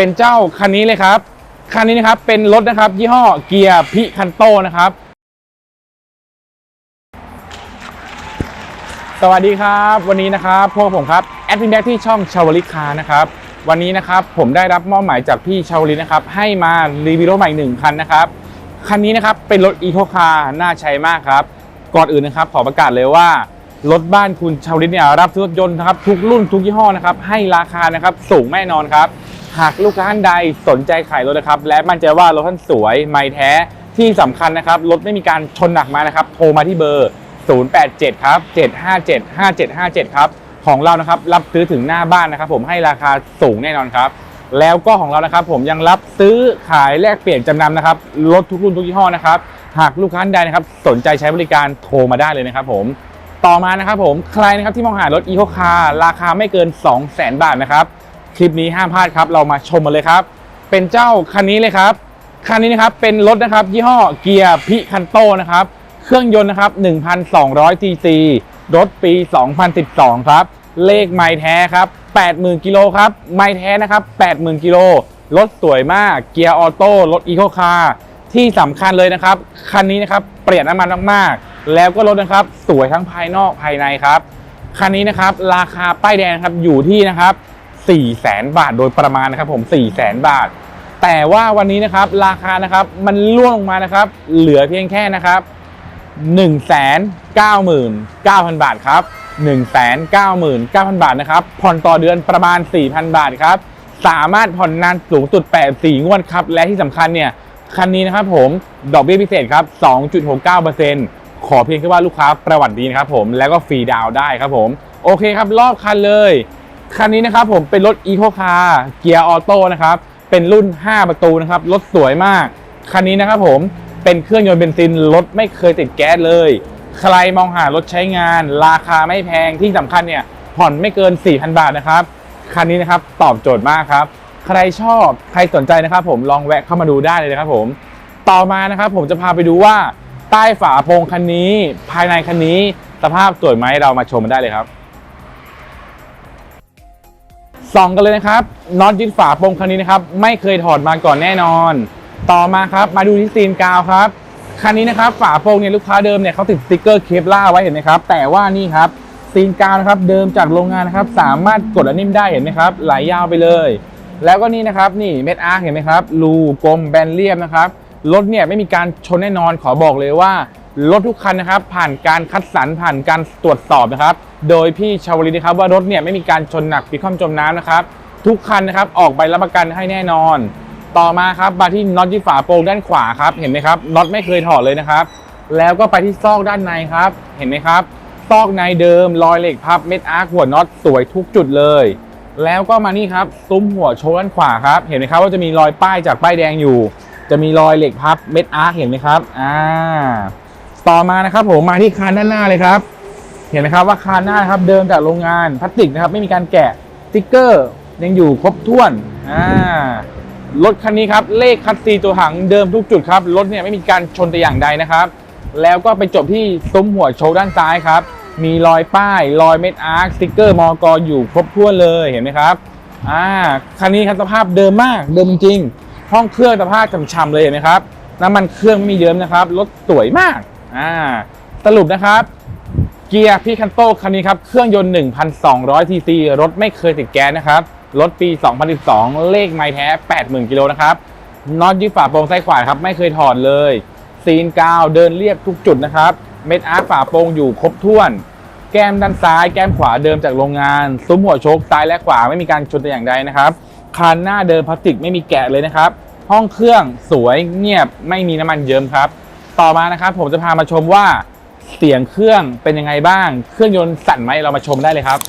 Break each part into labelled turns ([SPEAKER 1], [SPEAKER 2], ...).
[SPEAKER 1] เป็นเจ้าคันนี้เลยครับ คันนี้นะครับเป็นรถนะครับยี่ห้อเกียร์พิคันโตนะครับ สวัสดีครับ วันนี้นะครับพวกผมครับแอดมินแบ็กที่ช่องชาวลิคานะครับวันนี้นะครับผมได้รับมอบหมายจากพี่ชาวลินะครับให้มารีวิวรถใหม่หนึ่งคันนะครับคันนี้นะครับเป็นรถอีโคคาร์น่าใช้มากครับ ก่อนอื่นนะครับขอประกาศเลยว่ารถบ้านคุณชาวลิตเนี่ยรับซื้อรถยนต์นะครับทุกรุ่นทุกยี่ห้อนะครับให้ราคานะครับสูงแน่นอนครับ หากลูกค้าท่านใดสนใจขายรถนะครับ และมั่นใจว่ารถท่านสวยไม่แท้ที่สำคัญนะครับ รถไม่มีการชนหนักมานะครับ โทรมาที่เบอร์ 087 ครับ 757 5757 ครับ ของเรานะครับ รับซื้อถึงหน้าบ้านนะครับ ผมให้ราคาสูงแน่นอนครับ แล้วก็ของเรานะครับ ผมยังรับซื้อขายแลกเปลี่ยนจำนำนะครับ รถทุกรุ่นทุกยี่ห้อนะครับ หากลูกค้าท่านใดนะครับ สนใจใช้บริการโทรมาได้เลยนะครับ ผม ต่อมานะครับผม ใครนะครับที่มองหารถอีโคคาร์ราคาไม่เกิน 2 0 0 0 0 0 บาทนะครับ คลิปนี้ห้ามพลาดครับ เรามาชมกันเลยครับ เป็นเจ้าคันนี้เลยครับคันนี้นะครับเป็นรถนะครับยี่ห้อเกียร์พิคันโตนะครับ เครื่องยนต์นะครับ1,200 cc รถปี 2012 ครับ เลขไม้แท้ครับ 80,000 กิโลครับ ไม้แท้นะครับ 80,000 กิโล รถสวยมาก เกียร์ออโต้ รถอีโคคาร์ ที่สำคัญเลยนะครับ คันนี้นะครับ เประหยัดน้ำมันมากๆ แล้วก็รถนะครับ สวยทั้งภายนอกภายในครับ คันนี้นะครับ ราคาป้ายแดงครับ อยู่ที่นะครับ 4 0 0แสนบาทโดยประมาณนะครับผม4 0 0แสนบาท แต่ว่าวันนี้นะครับราคานะครับมันล่วงลงมานะครับ เหลือเพียงแค่นะครับ199,000 บาทครับ199,000 บาทนะครับ ผ่อนต่อเดือนประมาณ 4,000 บาทครับ สามารถผ่อนนานสูงสุด 84 งวดครับ และที่สำคัญเนี่ยคันนี้นะครับผมดอกเบี้ยพิเศษครับ 2.69%ขอเพียงแค่ว่าลูกค้าประวัติดีนะครับผมแล้วก็ฟรีดาวได้ครับผม โอเคครับรอบคันเลย คันนี้นะครับผมเป็นรถอีโคคาร์เกียร์ออโต้นะครับ เป็นรุ่น 5 ประตูนะครับ รถสวยมาก คันนี้นะครับผมเป็นเครื่องยนต์เบนซิน รถไม่เคยติดแก๊สเลย ใครมองหารถใช้งาน ราคาไม่แพงที่สำคัญเนี่ยผ่อนไม่เกิน 4,000 บาทนะครับ คันนี้นะครับตอบโจทย์มากครับ ใครชอบใครสนใจนะครับ ผมลองแวะเข้ามาดูได้เลยนะครับผม ต่อมานะครับผมจะพาไปดูว่าใต้ฝาโปรงคันนี้ ภายในคันนี้ สภาพสวยไหมเรามาชมกันได้เลยครับ ส่องกันเลยนะครับน็อตยึดฝาโปรงคันนี้นะครับ ไม่เคยถอดมาก่อนแน่นอน ต่อมาครับ มาดูที่ซีนกาวครับคันนี้นะครับฝาโปรงเนี่ยลูกค้าเดิมเนี่ยเขาติดสติกเกอร์เคปล่าไว้เห็นไหมครับ แต่ว่านี่ครับซีนกาวนะครับเดิมจากโรงงานนะครับ สามารถกดอันนิ่มได้เห็นไหมครับไหลยาวไปเลย แล้วก็นี่นะครับนี่เม็ดอาร์เห็นไหมครับรูกลมแบนเรียบนะครับรถเนี่ยไม่มีการชนแน่นอนขอบอกเลยว่า รถทุกคันนะครับ ผ่านการคัดสรรผ่านการตรวจสอบนะครับ โดยพี่ชาวลิตนะครับว่ารถเนี่ยไม่มีการชนหนักพลิคว่ำจมน้ำนะครับ ทุกคันนะครับออกใบรับประกันให้แน่นอน ต่อมาครับมาที่น็อตที่ฝาโปรงด้านขวาครับเห็นไหมครับน็อตไม่เคยถอดเลยนะครับ แล้วก็ไปที่ซอกด้านในครับ เห็นไหมครับซอกในเดิมรอยเหล็กพับเม็ดอาร์คหัวน็อตสวยทุกจุดเลย แล้วก็มานี่ครับซุ้มหัวโชว์ด้านขวาครับเห็นไหมครับว่าจะมีรอยป้ายจากป้ายแดงอยู่ จะมีรอยเหล็กพับเม็ดอาร์คเห็นไหมครับอ่า ต่อมานะครับผมมาที่คานด้านหน้าเลยครับ เห็นไหมครับว่าคานหน้านะครับเดิมจากโรงงานพลาสติกนะครับไม่มีการแกะสติ๊กเกอร์ยังอยู่ครบถ้วนอ่ารถคันนี้ครับเลขคัสซีตัวถังเดิมทุกจุดครับรถเนี่ยไม่มีการชนแต่อย่างใดนะครับ แล้วก็ไปจบที่ซุ้มหัวโชว์ด้านซ้ายครับ มีรอยป้ายรอยเม็ดอาร์คสติ๊กเกอร์มอกอยู่ครบถ้วนเลยเห็นไหมครับอ่าคันนี้ครับสภาพเดิมมากเดิมจริงห้องเครื่องสภาพฉ่ำๆเลยเห็นไหมครับน้ำมันเครื่องไม่มีเยิ้มนะครับรถสวยมาก อ่าสรุปนะครับเกียร์พี่คันโต้คันนี้ครับ เครื่องยนต์ 1,200 cc รถไม่เคยติดแก๊สนะครับ รถปี 2012 เลขไม้แท้ 80,000 กิโลนะครับน็อตยึดฝาโปรงซ้ายขวาครับ ไม่เคยถอดเลย ซีนกาวเดินเรียบทุกจุดนะครับ เม็ดอาร์ฝาโปรงอยู่ครบถ้วน แก้มด้านซ้าย แก้มขวาเดิมจากโรงงาน ซุ้มหัวโชคซ้ายและขวาไม่มีการชนแต่อย่างใดนะครับคานหน้าเดิมพลาสติกไม่มีแกะเลยนะครับ ห้องเครื่องสวยเงียบไม่มีน้ำมันเยิ้มครับ ต่อมานะครับผมจะพามาชมว่าเสียงเครื่องเป็นยังไงบ้าง เครื่องยนต์สั่นไหมเรามาชมได้เลยครับ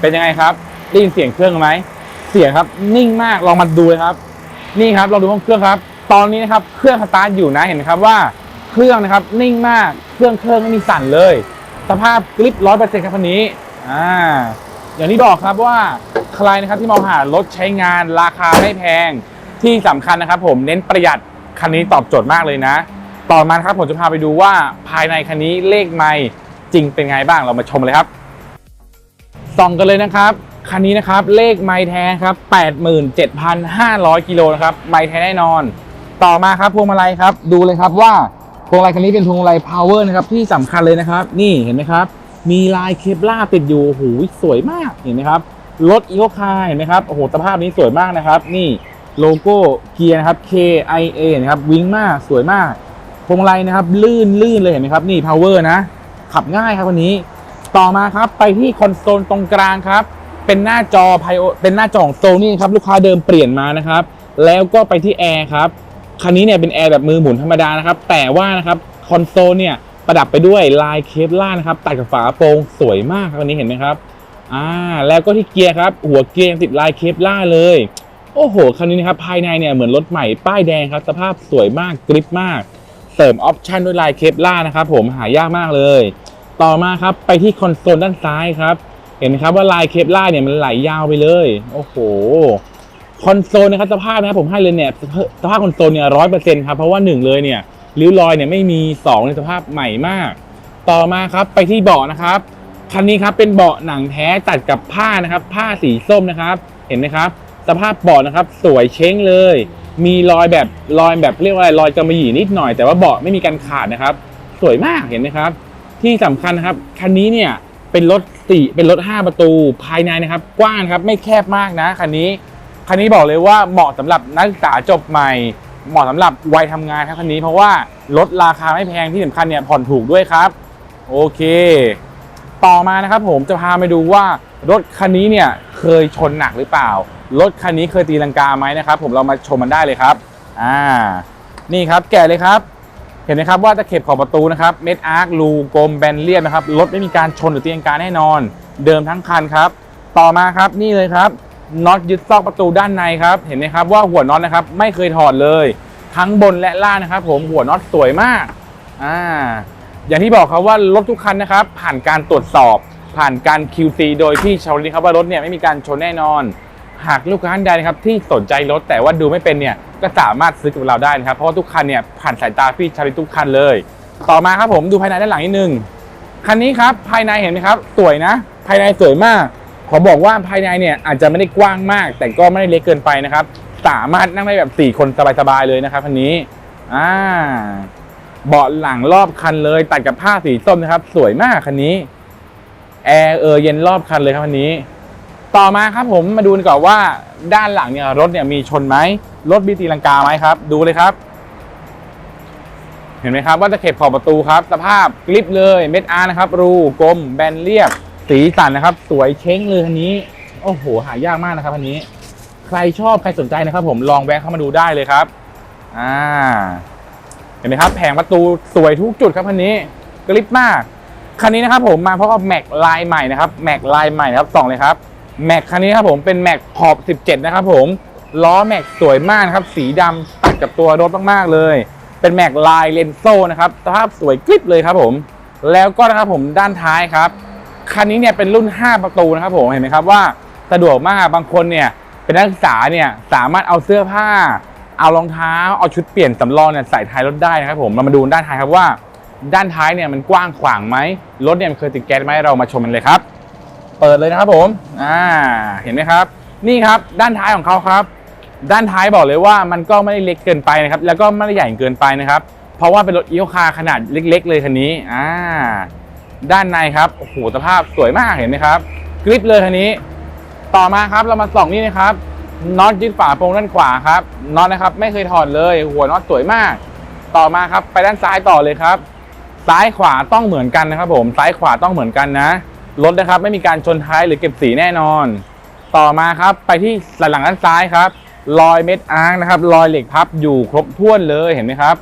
[SPEAKER 1] เป็นยังไงครับได้ยินเสียงเครื่องไหมเสียงครับนิ่งมากลองมาดูเลยครับ นี่ครับเราดูห้องเครื่องครับ ตอนนี้นะครับเครื่องสตาร์ทอยู่นะเห็นไหมครับว่าเครื่องนะครับนิ่งมากเครื่องเครื่องไม่มีสั่นเลย สภาพกริปร้อยเปอร์เซ็นต์ครับคันนี้อ่าอย่างที่บอกครับว่าใครนะครับที่มองหารถใช้งานราคาไม่แพงที่สำคัญนะครับผมเน้นประหยัดคันนี้ตอบโจทย์มากเลยนะ ต่อมานะครับผมจะพาไปดูว่าภายในคันนี้เลขไม่จริงเป็นไงบ้างเรามาชมเลยครับส่องกันเลยนะครับคันนี้นะครับเลขไม้แท้ครับ 87,500 กิโลนะครับไม้แท้แน่นอน ต่อมาครับพวงมาลัยครับ ดูเลยครับว่า พวงมาลัยคันนี้เป็นพวงมาลัย power นะครับที่สำคัญเลยนะครับ นี่เห็นไหมครับ มีลายเคปล่าติดอยู่โอ้โหสวยมากเห็นไหมครับรถอีโคคาเห็นไหมครับโอ้โหสภาพนี้สวยมากนะครับ นี่โลโก้เกียร์นะครับ KIA นะครับวิงมากสวยมากพวงมาลัยนะครับ ลื่นลื่นเลยเห็นไหมครับ นี่ power นะ ขับง่ายครับวันนี้ ต่อมาครับไปที่คอนโซลตรงกลางครับ เป็นหน้าจอไพโอเป็นหน้าจอของโซนี่ครับลูกค้าเดิมเปลี่ยนมานะครับ แล้วก็ไปที่แอร์ครับ คันนี้เนี่ยเป็นแอร์แบบมือหมุนธรรมดานะครับ แต่ว่านะครับคอนโซลเนี่ยประดับไปด้วยลายเคปล่านะครับตัดกับฝาโปร่งสวยมากครับวันนี้เห็นไหมครับอ่าแล้วก็ที่เกียร์ครับ หัวเกียร์ติดลายเคปล่าเลย โอ้โหคันนี้นะครับภายในเนี่ยเหมือนรถใหม่ป้ายแดงครับ สภาพสวยมากกริปมากเสริมออปชันด้วยลายเคปล่านะครับผมหายากมากเลย ต่อมาครับไปที่คอนโซลด้านซ้ายครับ เห็นไหมครับว่าลายเคปล่าเนี่ยมันไหลยาวไปเลย โอ้โห คอนโซลนะครับสภาพนะครับผมให้เลยเนี่ยสภาพคอนโซลเนี่ยร้อยเปอร์เซ็นต์ครับเพราะว่าหนึ่งเลยเนี่ยริ้วรอยเนี่ยไม่มีสองในสภาพใหม่มาก ต่อมาครับไปที่เบาะนะครับคันนี้ครับเป็นเบาะหนังแท้ตัดกับผ้านะครับ ผ้าสีส้มนะครับ เห็นไหมครับ สภาพเบาะนะครับ สวยเช้งเลย มีรอยแบบรอยแบบเรียกว่าอะไรรอยกำมะหยี่นิดหน่อยแต่ว่าเบาะไม่มีการขาดนะครับ สวยมากเห็นไหมครับ ที่สำคัญนะครับคันนี้เนี่ยเป็นรถสี่เป็นรถ 5 ประตูภายในนะครับ กว้างครับไม่แคบมากนะคันนี้ คันนี้บอกเลยว่าเหมาะสำหรับนักศึกษาจบใหม่ เหมาะสำหรับวัยทำงานครับคันนี้เพราะว่าลดราคาไม่แพงที่สำคัญเนี่ยผ่อนถูกด้วยครับ โอเค ต่อมานะครับผมจะพาไปดูว่ารถคันนี้เนี่ยเคยชนหนักหรือเปล่ารถคันนี้เคยตีลังกาไหมนะครับ ผมเรามาชมมันได้เลยครับอ่านี่ครับแกะเลยครับ เห็นไหมครับว่าตะเข็บขอบประตูนะครับเม็ดอาร์ครูกลมแบนเรียบนะครับรถไม่มีการชนหรือตีลังกาแน่นอน เดิมทั้งคันครับ ต่อมาครับนี่เลยครับ น็อตยึดซอกประตูด้านในครับ เห็นไหมครับว่าหัวน็อตนะครับไม่เคยถอดเลย ทั้งบนและล่างนะครับ ผมหัวน็อตสวยมากอ่าอย่างที่บอกครับว่ารถทุกคันนะครับ ผ่านการตรวจสอบ ผ่านการ QC โดยที่ชาวลิครับว่ารถเนี่ยไม่มีการชนแน่นอน หากลูกค้าท่านใดนะครับที่สนใจรถแต่ว่าดูไม่เป็นเนี่ยก็สามารถซื้อกับเราได้นะครับ เพราะว่าทุกคันเนี่ยผ่านสายตาพี่ชาลิทุกคันเลย ต่อมาครับผมดูภายในด้านหลังนิดนึงคันนี้ครับภายในเห็นไหมครับ สวยนะ ภายในสวยมาก ขอบอกว่าภายในเนี่ยอาจจะไม่ได้กว้างมาก แต่ก็ไม่ได้เล็กเกินไปนะครับ สามารถนั่งได้แบบ 4 คนสบายๆเลยนะครับคันนี้อ่าเบาะหลังรอบคันเลยตัดกับผ้าสีส้มนะครับ สวยมากคันนี้แอร์เออเย็นรอบคันเลยครับคันนี้ ต่อมาครับผมมาดูกันก่อนว่าด้านหลังเนี่ยรถเนี่ยมีชนไหมรถมีตีลังกาไหมครับ ดูเลยครับ เห็นไหมครับว่าตะเข็บขอบประตูครับ สภาพกลิปเลยเม็ดอาร์นะครับ รูกลมแบนเรียบ สีสันนะครับ สวยเช้งเลยคันนี้ โอ้โห หายากมากนะครับคันนี้ ใครชอบใครสนใจนะครับ ผมลองแวะเข้ามาดูได้เลยครับ อ่า เห็นไหมครับ แผงประตูสวยทุกจุดครับคันนี้กลิปมากคันนี้นะครับผมมาเพราะว่าแม็กลายใหม่นะครับแม็กลายใหม่นะครับส่องเลยครับแม็กคันนี้ครับผมเป็นแม็กขอบ 17 นะครับผมล้อแม็กสวยมากนะครับสีดำตัดกับตัวรถมากๆเลย เป็นแม็กลายเลนโซนะครับสภาพสวยกริบเลยครับผม แล้วก็นะครับผมด้านท้ายครับ คันนี้เนี่ยเป็นรุ่น 5 ประตูนะครับผมเห็นไหมครับว่าสะดวกมากบางคนเนี่ยเป็นนักศึกษาเนี่ยสามารถเอาเสื้อผ้า เอารองเท้า เอาชุดเปลี่ยนสำรองเนี่ยใส่ท้ายรถได้นะครับผมเรามาดูด้านท้ายครับว่า ด้านท้ายเนี่ยมันกว้างขวางไหมรถเนี่ยมันเคยติดแก๊สไหมเรามาชมมันเลยครับ เปิดเลยนะครับผมอ่าเห็นไหมครับ นี่ครับด้านท้ายของเขาครับ ด้านท้ายบอกเลยว่ามันก็ไม่ได้เล็กเกินไปนะครับแล้วก็ไม่ได้ใหญ่เกินไปนะครับ เพราะว่าเป็นรถอีโคคาร์ขนาดเล็ก ๆ เลยคันนี้อ่า ด้านในครับโอ้โหสภาพสวยมากเห็นไหมครับกริปเลยคันนี้ ต่อมาครับเรามาส่องนี่นะครับน็อตยึดฝาโปรงด้านขวาครับน็อตนะครับ ไม่เคยถอดเลย หัวน็อตสวยมาก ต่อมาครับไปด้านซ้ายต่อเลยครับ ซ้ายขวาต้องเหมือนกันนะครับผมซ้ายขวาต้องเหมือนกันนะรถนะครับ ไม่มีการชนท้ายหรือเก็บสีแน่นอน ต่อมาครับไปที่หลังด้านซ้ายครับรอยเม็ดอาร์นะครับรอยเหล็กพับอยู่ครบถ้วนเลยเห็นไหมครับ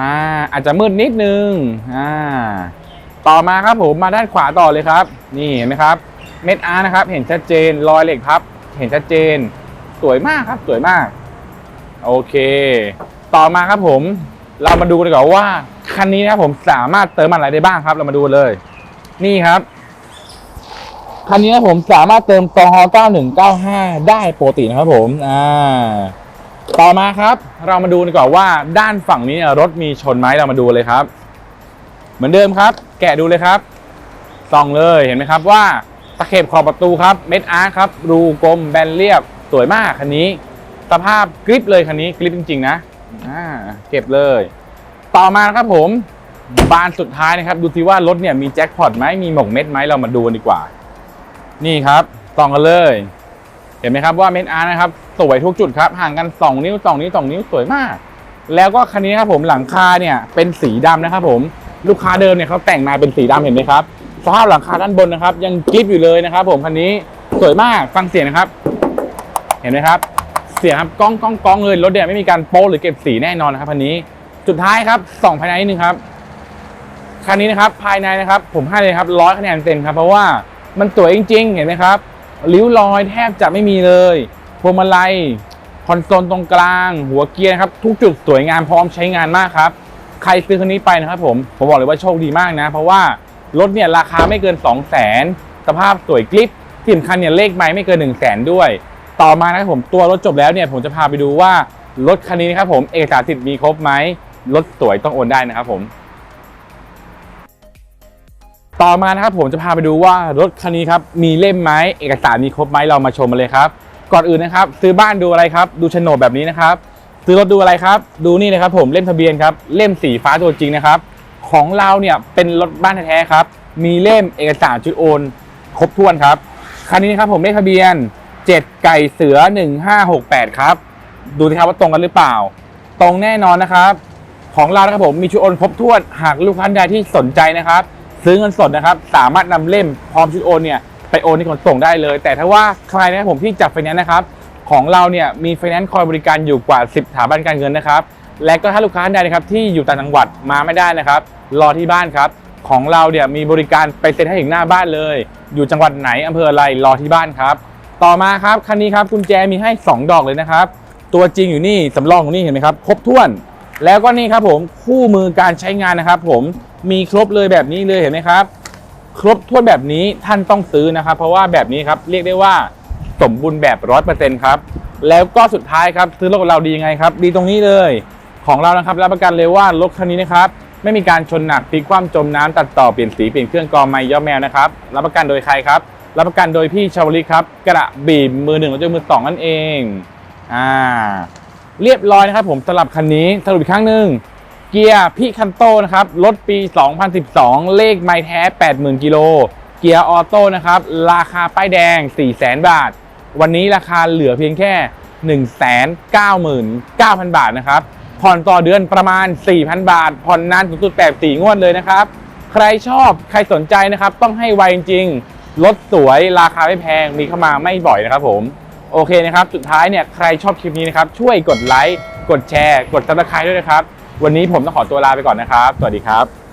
[SPEAKER 1] อ่าอาจจะมืดนิดนึงอ่า ต่อมาครับผมมาด้านขวาต่อเลยครับ นี่เห็นไหมครับเม็ดอาร์นะครับ เห็นชัดเจนรอยเหล็กพับ เห็นชัดเจน สวยมากครับ สวยมาก โอเค ต่อมาครับผม เรามาดูกันดีกว่าว่าคันนี้นะครับผมสามารถเติมอะไรได้บ้างครับ เรามาดูเลย นี่ครับคันนี้นะผมสามารถเติมซองฮอ9195 ได้ปกตินะครับผม อ่า ต่อมาครับ เรามาดูดีกว่าว่าด้านฝั่งนี้รถมีชนไหมเรามาดูเลยครับ มือนเดิมครับ แกะดูเลยครับส่องเลยเห็นไหมครับว่าตะเข็บขอบประตูครับเม็ดอาร์ครับรูกลมแบนเรียบสวยมากคันนี้ สภาพกริปเลยคันนี้กริปจริง ๆ นะอ่าเก็บเลย ต่อมาครับผมบานสุดท้ายนะครับ ดูสิว่ารถเนี่ยมีแจ็คพอตไหมมีหมกเม็ดไหมเรามาดูกันดีกว่า นี่ครับส่องกันเลย เห็นไหมครับว่าเม็ดอาร์นะครับสวยทุกจุดครับห่างกัน2นิ้ว2นิ้ว2นิ้วสวยมาก แล้วก็คันนี้ครับผมหลังคาเนี่ยเป็นสีดำนะครับผม ลูกค้าเดิมเนี่ยเขาแต่งมาเป็นสีดำเห็นไหมครับสภาพหลังคาด้านบนนะครับ ยังกริปอยู่เลยนะครับ ผมคันนี้สวยมากฟังเสียงนะครับ เห็นไหมครับ เสียงครับก้องก้องก้องเลยรถเนี่ยไม่มีการโป๊หรือเก็บสีแน่นอนนะครับคันนี้สุดท้ายครับส่องภายในนิดนึงครับคันนี้นะครับภายในนะครับ ผมให้เลยครับร้อยคะแนนเต็มครับเพราะว่ามันสวยจริง ๆ เห็นไหมครับริ้วรอยแทบจะไม่มีเลยพวงมาลัยคอนโซลตรงกลาง หัวเกียร์นะครับ ทุกจุดสวยงามพร้อมใช้งานมากครับ ใครซื้อคันนี้ไปนะครับผม ผมบอกเลยว่าโชคดีมากนะ เพราะว่ารถเนี่ยราคาไม่เกิน 2 0 0 0 0 0สภาพสวยกริปที่สำคัญเนี่ยเลขไม้ไม่เกิน 1 0 0 0 0แสนด้วย ต่อมานะครับผมตัวรถจบแล้วเนี่ยผมจะพาไปดูว่ารถคันนี้นะครับผมเอกสารสิทธิ์มีครบไหมรถสวยต้องโอนได้นะครับผมต่อมานะครับผมจะพาไปดูว่ารถคันนี้ครับมีเล่มไหมเอกสารมีครบไหมเรามาชมมาเลยครับ ก่อนอื่นนะครับ ซื้อบ้านดูอะไรครับ ดูโฉนดแบบนี้นะครับ ซื้อรถดูอะไรครับ ดูนี่นะครับผมเล่มทะเบียนครับเล่มสีฟ้าตัวจริงนะครับ ของเราเนี่ยเป็นรถบ้านแท้ๆครับ มีเล่มเอกสารจุดโอน ครบถ้วนครับคันนี้นะครับผมเลขทะเบียน 7 ไก่เสือ 1568 ครับ ดูสิครับว่าตรงกันหรือเปล่า ตรงแน่นอนนะครับ ของเรานะครับผมมีชุดโอนครบถ้วนหากลูกค้าใดที่สนใจนะครับ ซื้อเงินสดนะครับ สามารถนำเล่มพร้อมชุดโอนเนี่ยไปโอนที่ขนส่งได้เลย แต่ถ้าว่าใครนะครับผมที่จับไฟแนนซ์นะครับ ของเราเนี่ยมีไฟแนนซ์คอยบริการอยู่กว่า 10สถาบันการเงินนะครับ และก็ถ้าลูกค้าท่านใดนะครับที่อยู่ต่างจังหวัดมาไม่ได้นะครับ รอที่บ้านครับ ของเราเนี่ยมีบริการไปเซ็นให้ถึงหน้าบ้านเลย อยู่จังหวัดไหนอำเภออะไรรอที่บ้านครับ ต่อมาครับคันนี้ครับกุญแจมีให้ 2 ดอกเลยนะครับ ตัวจริงอยู่นี่สำรองอยู่นี่เห็นไหมครับครบถ้วน แล้วก็นี่ครับผมคู่มือการใช้งานนะครับ ผมมีครบเลยแบบนี้เลยเห็นไหมครับ ครบถ้วนแบบนี้ท่านต้องซื้อนะครับ เพราะว่าแบบนี้ครับเรียกได้ว่า สมบูรณ์แบบร้อยเปอร์เซ็นต์ครับ แล้วก็สุดท้ายครับซื้อรถกับเราดียังไงครับ ดีตรงนี้เลย ของเรานะครับรับประกันเลยว่ารถคันนี้นะครับไม่มีการชนหนักพลิกคว่ำจมน้ำตัดต่อเปลี่ยนสีเปลี่ยนเครื่องกรองไม้ย่อแมวนะครับรับประกันโดยใครครับรับประกันโดยพี่ชาวลิครับกระบี่มือหนึ่งรถยนต์มือสองนั่นเองอ่าเรียบร้อยนะครับ ผมสำหรับคันนี้สรุปอีกครั้งหนึ่งเกียร์พิคันโตนะครับรถปี 2012 เลขไมล์แท้ 80,000 กิโล เกียร์ออโต้นะครับ ราคาป้ายแดง 400,000 บาท วันนี้ราคาเหลือเพียงแค่ 199,000 บาทนะครับ ผ่อนต่อเดือนประมาณ 4,000 บาท ผ่อนนานสูงสุด84งวดเลยนะครับ ใครชอบใครสนใจนะครับ ต้องให้ไวจริงๆรถสวยราคาไม่แพงมีเข้ามาไม่บ่อยนะครับผมโอเคนะครับสุดท้ายเนี่ยใครชอบคลิปนี้นะครับช่วยกดไลค์กดแชร์ กดซับสไครต์ด้วยนะครับ วันนี้ผมต้องขอตัวลาไปก่อนนะครับ สวัสดีครับ